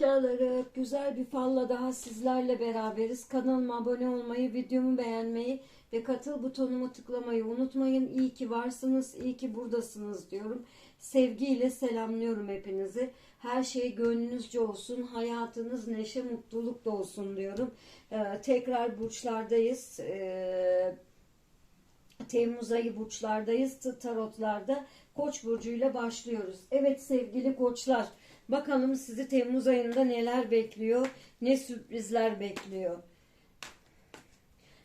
Merhaba canlarım. Güzel bir falla daha sizlerle beraberiz. Kanalıma abone olmayı, videomu beğenmeyi ve katıl butonumu tıklamayı unutmayın. İyi ki varsınız, iyi ki buradasınız diyorum. Sevgiyle selamlıyorum hepinizi. Her şey gönlünüzce olsun, hayatınız neşe, mutluluk da olsun diyorum. Ee, tekrar burçlardayız. Ee, Temmuz ayı burçlardayız. Tarotlarda Koç burcuyla başlıyoruz. Evet sevgili koçlar, bakalım sizi Temmuz ayında neler bekliyor, ne sürprizler bekliyor.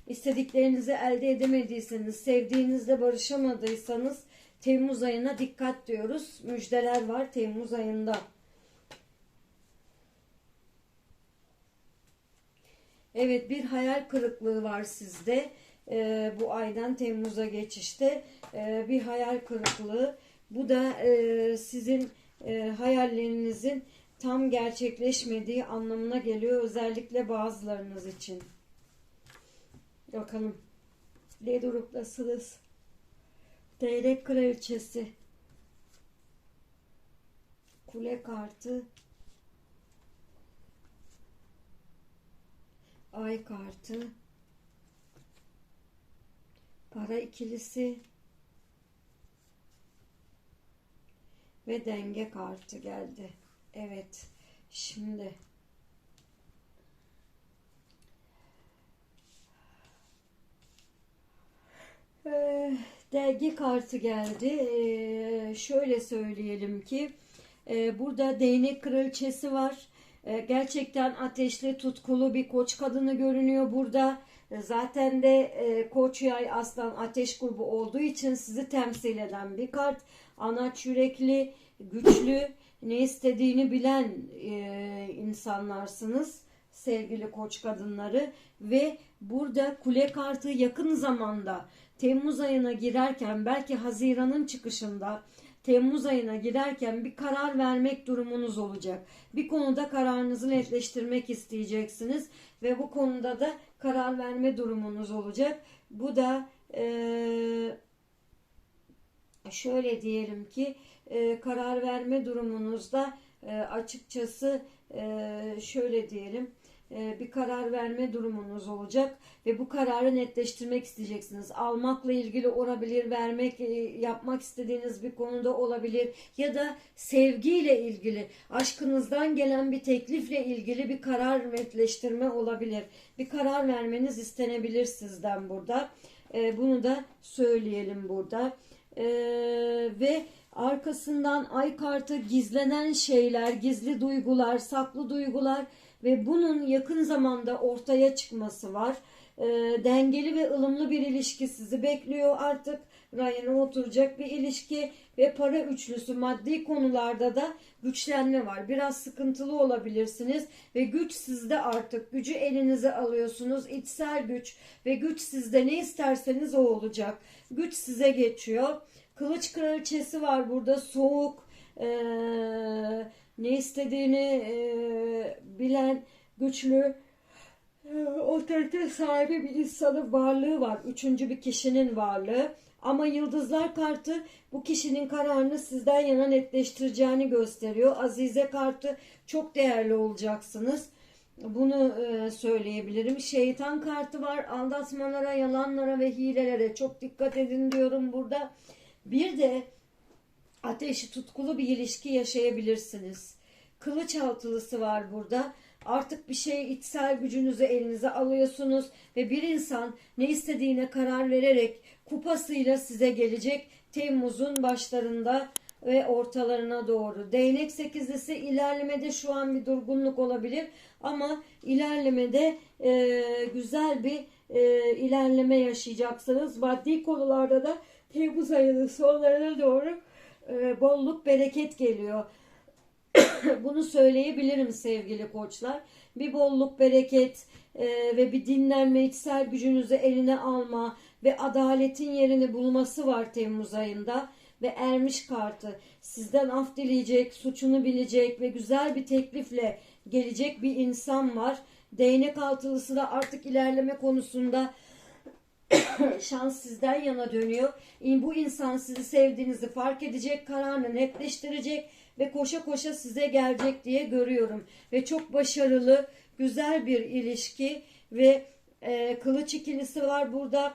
İstediklerinizi elde edemediyseniz, sevdiğinizle barışamadıysanız Temmuz ayına dikkat diyoruz. Müjdeler var Temmuz ayında. Evet bir hayal kırıklığı var sizde. Ee, bu aydan Temmuz'a geçişte Ee, bir hayal kırıklığı. Bu da e, sizin e, hayallerinizin tam gerçekleşmediği anlamına geliyor. Özellikle bazılarınız için. Bakalım. Ne durumdasınız? Değnek kraliçesi. Kule kartı. Ay kartı. Para ikilisi. Ve denge kartı geldi. Evet. Şimdi Ee, denge kartı geldi. Ee, şöyle söyleyelim ki e, burada değnek kraliçesi var. E, gerçekten ateşli, tutkulu bir koç kadını görünüyor burada. E, zaten de e, koç yay aslan ateş grubu olduğu için sizi temsil eden bir kart. Anaç yürekli, güçlü, ne istediğini bilen e, insanlarsınız sevgili koç kadınları ve burada kule kartı yakın zamanda Temmuz ayına girerken belki Haziran'ın çıkışında Temmuz ayına girerken bir karar vermek durumunuz olacak. Bir konuda kararınızı netleştirmek isteyeceksiniz ve bu konuda da karar verme durumunuz olacak. Bu da eee şöyle diyelim ki e, karar verme durumunuzda e, açıkçası e, şöyle diyelim e, bir karar verme durumunuz olacak ve bu kararı netleştirmek isteyeceksiniz. Almakla ilgili olabilir, vermek, e, yapmak istediğiniz bir konuda olabilir ya da sevgiyle ilgili, aşkınızdan gelen bir teklifle ilgili bir karar netleştirme olabilir. Bir karar vermeniz istenebilir sizden burada. E, bunu da söyleyelim burada. Ee, ve arkasından ay kartı gizlenen şeyler, gizli duygular, saklı duygular ve bunun yakın zamanda ortaya çıkması var. Ee, dengeli ve ılımlı bir ilişki sizi bekliyor artık. Rayına oturacak bir ilişki ve para üçlüsü maddi konularda da güçlenme var. Biraz sıkıntılı olabilirsiniz ve güç sizde artık. Gücü elinize alıyorsunuz. İçsel güç ve güç sizde ne isterseniz o olacak. Güç size geçiyor. Kılıç kraliçesi var burada. Soğuk, ee, ne istediğini ee, bilen, güçlü, otorite sahibi bir insanın varlığı var. Üçüncü bir kişinin varlığı. Ama yıldızlar kartı bu kişinin kararını sizden yana netleştireceğini gösteriyor. Azize kartı çok değerli olacaksınız. Bunu e, söyleyebilirim. Şeytan kartı var. Aldatmalara, yalanlara ve hilelere çok dikkat edin diyorum burada. Bir de ateşi tutkulu bir ilişki yaşayabilirsiniz. Kılıç altılısı var burada. Artık bir şey içsel gücünüzü elinize alıyorsunuz ve bir insan ne istediğine karar vererek kupasıyla size gelecek Temmuz'un başlarında ve ortalarına doğru. Değnek sekizlisi ilerlemede şu an bir durgunluk olabilir ama ilerlemede e, güzel bir e, ilerleme yaşayacaksınız. Maddi konularda da Temmuz ayının sonlarına doğru e, bolluk bereket geliyor. Bunu söyleyebilirim sevgili koçlar. Bir bolluk bereket e, ve bir dinlenme, içsel gücünüzü eline alma ve adaletin yerini bulması var Temmuz ayında. Ve ermiş kartı sizden af dileyecek, suçunu bilecek ve güzel bir teklifle gelecek bir insan var. Değnek altılısı da artık ilerleme konusunda şans sizden yana dönüyor. Bu insan sizi sevdiğinizi fark edecek, kararını netleştirecek ve koşa koşa size gelecek diye görüyorum. Ve çok başarılı, güzel bir ilişki ve e, kılıç ikilisi var burada.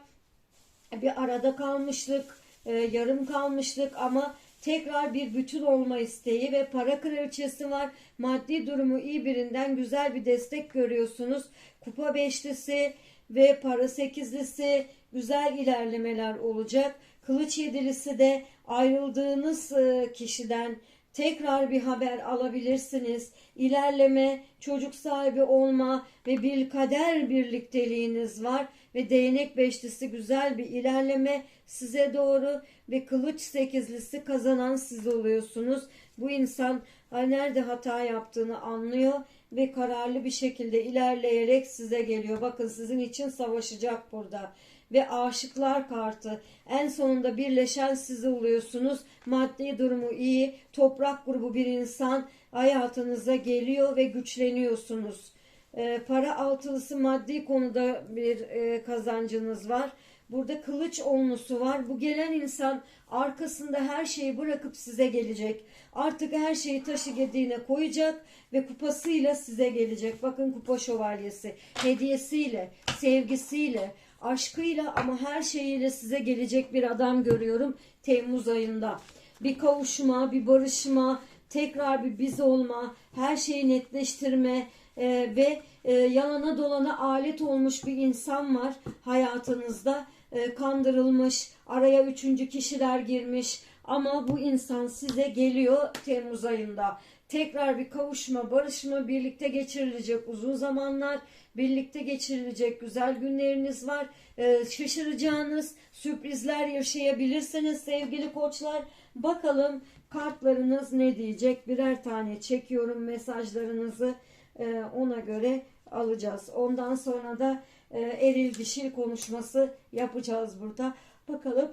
Bir arada kalmışlık, e, yarım kalmışlık ama tekrar bir bütün olma isteği ve para kraliçesi var. Maddi durumu iyi birinden güzel bir destek görüyorsunuz. Kupa beşlisi ve para sekizlisi güzel ilerlemeler olacak. Kılıç yedilisi de ayrıldığınız e, kişiden tekrar bir haber alabilirsiniz. İlerleme, çocuk sahibi olma ve bir kader birlikteliğiniz var ve değnek beşlisi güzel bir ilerleme size doğru ve kılıç sekizlisi kazanan siz oluyorsunuz. Bu insan nerede hata yaptığını anlıyor ve kararlı bir şekilde ilerleyerek size geliyor. Bakın sizin için savaşacak burada ve aşıklar kartı. En sonunda birleşen siz oluyorsunuz. Maddi durumu iyi, toprak grubu bir insan hayatınıza geliyor ve güçleniyorsunuz. Ee, para altılısı maddi konuda bir e, kazancınız var. Burada kılıç onlusu var. Bu gelen insan arkasında her şeyi bırakıp size gelecek. Artık her şeyi taşı gediğine koyacak ve kupasıyla size gelecek. Bakın kupa şövalyesi. Hediyesiyle, sevgisiyle, aşkıyla ama her şeyiyle size gelecek bir adam görüyorum Temmuz ayında. Bir kavuşma, bir barışma, tekrar bir biz olma, her şeyi netleştirme e, ve e, yalana dolana alet olmuş bir insan var hayatınızda. E, kandırılmış, araya üçüncü kişiler girmiş ama bu insan size geliyor Temmuz ayında. Tekrar bir kavuşma, barışma, birlikte geçirilecek uzun zamanlar, birlikte geçirilecek güzel günleriniz var. Ee, şaşıracağınız sürprizler yaşayabilirsiniz sevgili koçlar. Bakalım kartlarınız ne diyecek? Birer tane çekiyorum mesajlarınızı Ee, ona göre alacağız. Ondan sonra da e, eril dişil konuşması yapacağız burada. Bakalım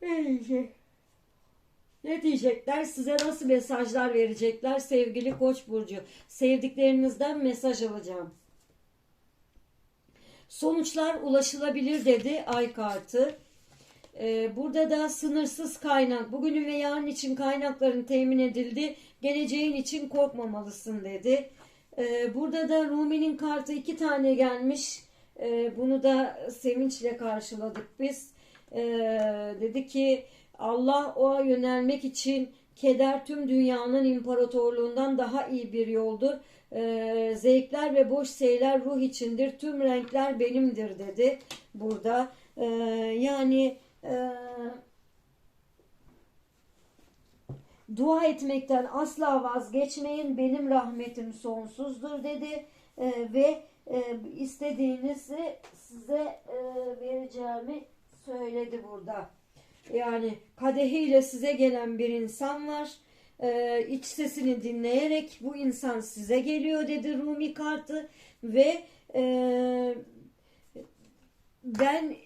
diyecek? Ne diyecekler? Size nasıl mesajlar verecekler sevgili Koç burcu? Sevdiklerinizden mesaj alacağım. Sonuçlar ulaşılabilir dedi ay kartı. Ee, burada da sınırsız kaynak. Bugünün ve yarın için kaynakların temin edildi. Geleceğin için korkmamalısın dedi. Ee, burada da Rumi'nin kartı iki tane gelmiş. Ee, bunu da sevinçle karşıladık biz. Ee, dedi ki Allah oğa yönelmek için keder tüm dünyanın imparatorluğundan daha iyi bir yoldur. Ee, zevkler ve boş şeyler ruh içindir. Tüm renkler benimdir dedi burada. Ee, yani e, dua etmekten asla vazgeçmeyin. Benim rahmetim sonsuzdur dedi. Ee, ve e, istediğinizi size e, vereceğimi söyledi burada. Yani kadehiyle size gelen bir insan var. Ee, iç sesini dinleyerek bu insan size geliyor dedi Rumi kartı ve e, ben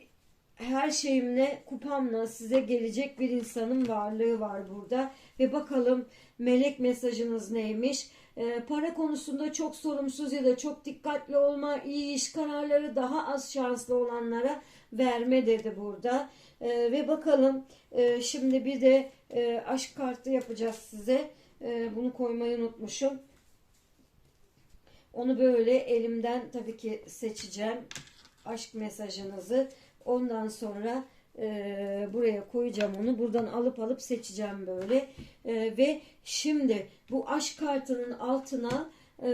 her şeyimle kupamla size gelecek bir insanın varlığı var burada ve bakalım melek mesajınız neymiş? Ee, para konusunda çok sorumsuz ya da çok dikkatli olma, iyi iş kararları daha az şanslı olanlara verme dedi burada. Ee, ve bakalım e, şimdi bir de e, aşk kartı yapacağız size. E, bunu koymayı unutmuşum. Onu böyle elimden tabii ki seçeceğim. Aşk mesajınızı. Ondan sonra e, buraya koyacağım onu. Buradan alıp alıp seçeceğim böyle. E, ve şimdi bu aşk kartının altına e,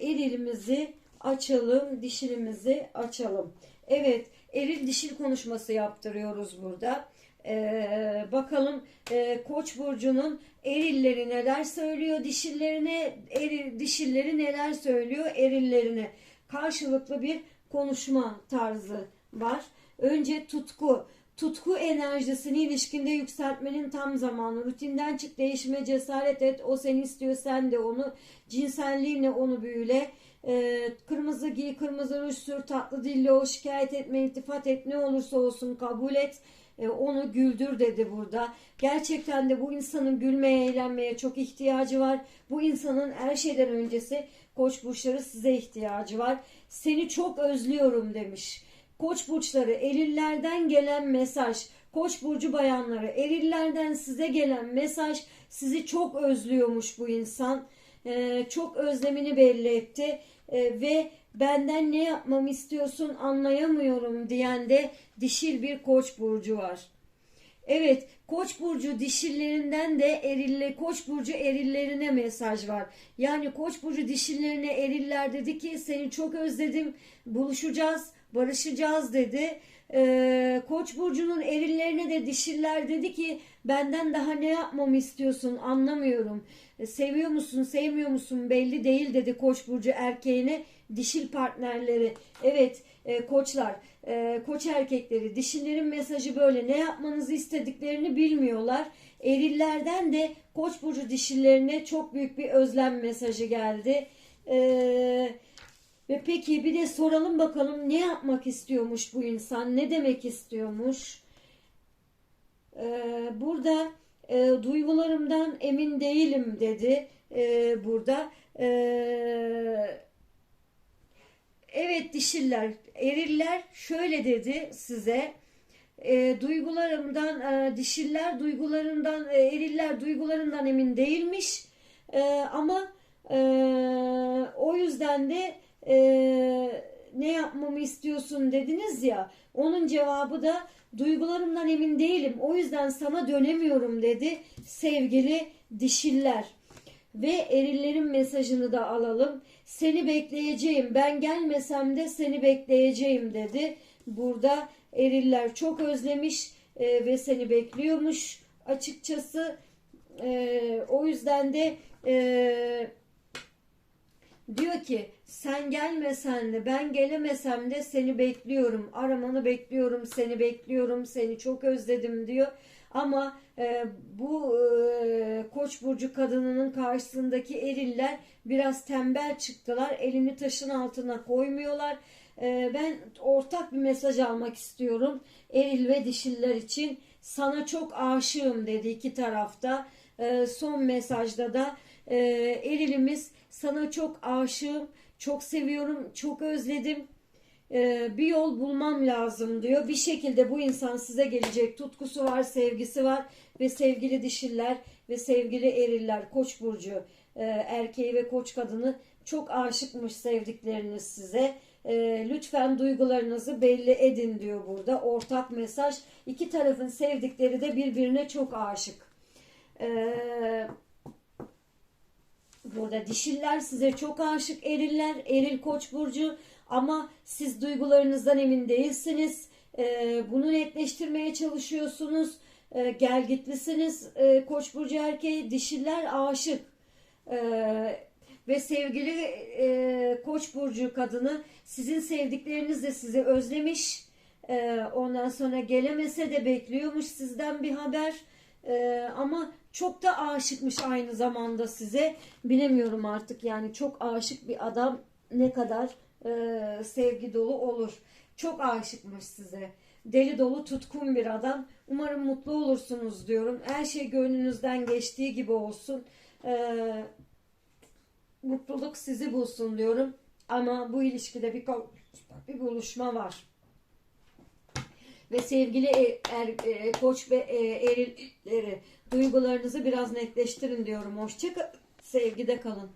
erilimizi açalım. Dişilimizi açalım. Evet eril dişil konuşması yaptırıyoruz burada. Ee, bakalım e, Koç burcunun erilleri neler söylüyor, dişillerine eril, dişilleri neler söylüyor erillerine. Karşılıklı bir konuşma tarzı var. Önce tutku. Tutku enerjisini ilişkinde yükseltmenin tam zamanı. Rutinden çık, değişime cesaret et. O seni istiyor, sen de onu. Cinselliğinle onu büyüle. Ee, kırmızı giy, kırmızı ruj sür, tatlı dille o şikayet etme, iltifat et, ne olursa olsun kabul et. Ee, onu güldür dedi burada. Gerçekten de bu insanın gülmeye, eğlenmeye çok ihtiyacı var. Bu insanın her şeyden öncesi koç burçları size ihtiyacı var. Seni çok özlüyorum demiş. Koç burçları elillerden gelen mesaj Koç burcu bayanları erillerden size gelen mesaj sizi çok özlüyormuş bu insan. Ee, çok özlemini belli etti Ee, ve benden ne yapmamı istiyorsun anlayamıyorum diyen de dişil bir koç burcu var. Evet, Koç burcu dişillerinden de erille Koç burcu erillerine mesaj var. Yani Koç burcu dişillerine eriller dedi ki seni çok özledim. Buluşacağız, barışacağız dedi. Ee, Koç burcunun erillerine de dişiller dedi ki benden daha ne yapmamı istiyorsun anlamıyorum. E, Seviyor musun, sevmiyor musun belli değil dedi Koç burcu erkeğine dişil partnerleri. Evet, e, koçlar, e, koç erkekleri, dişillerin mesajı böyle ne yapmanızı istediklerini bilmiyorlar. Erillerden de koç burcu dişillerine çok büyük bir özlem mesajı geldi. Eee ve peki bir de soralım bakalım ne yapmak istiyormuş bu insan, ne demek istiyormuş? Ee, burada e, duygularımdan emin değilim dedi e, burada. Ee, evet dişiller, eriller şöyle dedi size. E, duygularımdan, e, dişiller duygularından, e, eriller duygularından emin değilmiş. E, ama e, o yüzden de e, ne yapmamı istiyorsun dediniz ya. Onun cevabı da duygularımdan emin değilim. O yüzden sana dönemiyorum dedi sevgili dişiller. Ve erillerin mesajını da alalım. Seni bekleyeceğim. Ben gelmesem de seni bekleyeceğim dedi. Burada eriller çok özlemiş e, ve seni bekliyormuş açıkçası. E, o yüzden de e, diyor ki sen gelmesen de ben gelemesem de seni bekliyorum. Aramanı bekliyorum, seni bekliyorum, seni çok özledim diyor. Ama e, bu e, Koç burcu kadınının karşısındaki eriller biraz tembel çıktılar. Elini taşın altına koymuyorlar. E, ben ortak bir mesaj almak istiyorum. Eril ve dişiller için sana çok aşığım dedi iki tarafta. E, son mesajda da e, erilimiz sana çok aşığım, çok seviyorum, çok özledim. Ee, bir yol bulmam lazım diyor. Bir şekilde bu insan size gelecek. Tutkusu var, sevgisi var ve sevgili dişiller ve sevgili eriller, koç burcu e, erkeği ve koç kadını çok aşıkmış sevdikleriniz size. E, lütfen duygularınızı belli edin diyor burada. Ortak mesaj. İki tarafın sevdikleri de birbirine çok aşık. Eee Burada dişiller size çok aşık eriller, eril koç burcu ama siz duygularınızdan emin değilsiniz. Ee, bunu netleştirmeye çalışıyorsunuz. Ee, gelgitlisiniz ee, koç burcu erkeği, dişiller aşık. Ee, ve sevgili e, koç burcu kadını sizin sevdikleriniz de sizi özlemiş. Ee, ondan sonra gelemese de bekliyormuş sizden bir haber. Ee, ama çok da aşıkmış aynı zamanda size. Bilemiyorum artık yani çok aşık bir adam ne kadar e, sevgi dolu olur. Çok aşıkmış size. Deli dolu tutkun bir adam. Umarım mutlu olursunuz diyorum. Her şey gönlünüzden geçtiği gibi olsun. Ee, mutluluk sizi bulsun diyorum. Ama bu ilişkide bir, bir buluşma var ve sevgili e, er, e, koç ve e, erilleri duygularınızı biraz netleştirin diyorum. Hoşçakalın. Sevgide kalın.